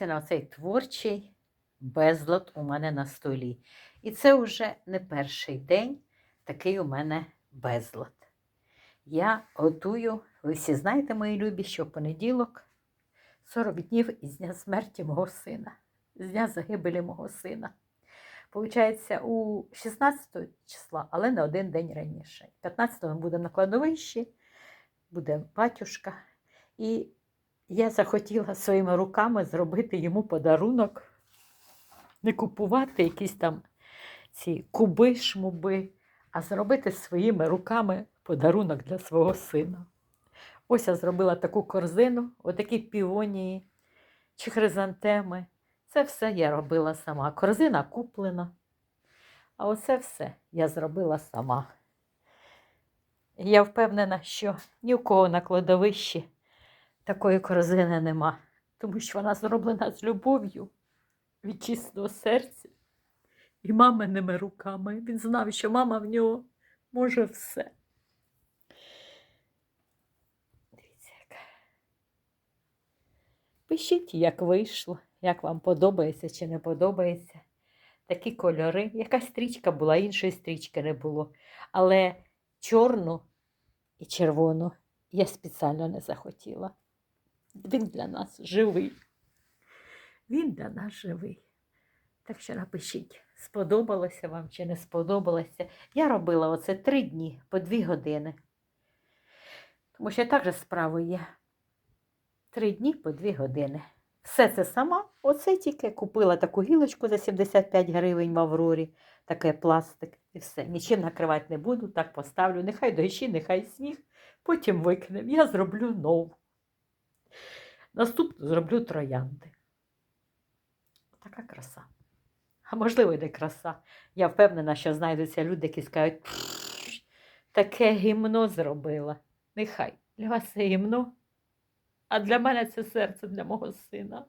На цей творчий безлад у мене на столі. І це вже не перший день такий у мене безлад. Я готую, ви всі знаєте, мої любі, що понеділок 40 днів із дня смерті мого сина, з дня загибелі мого сина. Получається, у 16 числа, але на один день раніше. 15 ми будемо на кладовищі, буде батюшка. І я захотіла своїми руками зробити йому подарунок, не купувати якісь там ці куби, шмуби, а зробити своїми руками подарунок для свого сина. Ось я зробила таку корзину, отакі півонії чи хризантеми. Це все я робила сама. Корзина куплена. А оце все я зробила сама. Я впевнена, що ні у кого на кладовищі такої корзини нема, тому що вона зроблена з любов'ю від чистого серця і маминими руками. Він знав, що мама в нього може все. Дивіться, яка. Пишіть, як вийшло, як вам подобається чи не подобається. Такі кольори. Якась стрічка була, іншої стрічки не було. Але чорну і червону я спеціально не захотіла. Він для нас живий. Він для нас живий. Так що напишіть, сподобалося вам чи не сподобалося. Я робила оце три дні по дві години. Тому що так же справи є. Три дні по дві години. Все це сама. Оце тільки купила таку гілочку за 75 гривень в Аврорі, таке пластик і все. Нічим накривати не буду, так поставлю. Нехай дощі, нехай сніг, потім викинемо. Я зроблю нову. Наступну зроблю троянди. Така краса. А можливо, і не краса. Я впевнена, що знайдуться люди, які скажуть, «Пф, таке гімно зробила. Нехай для вас це гімно, а для мене це серце для мого сина.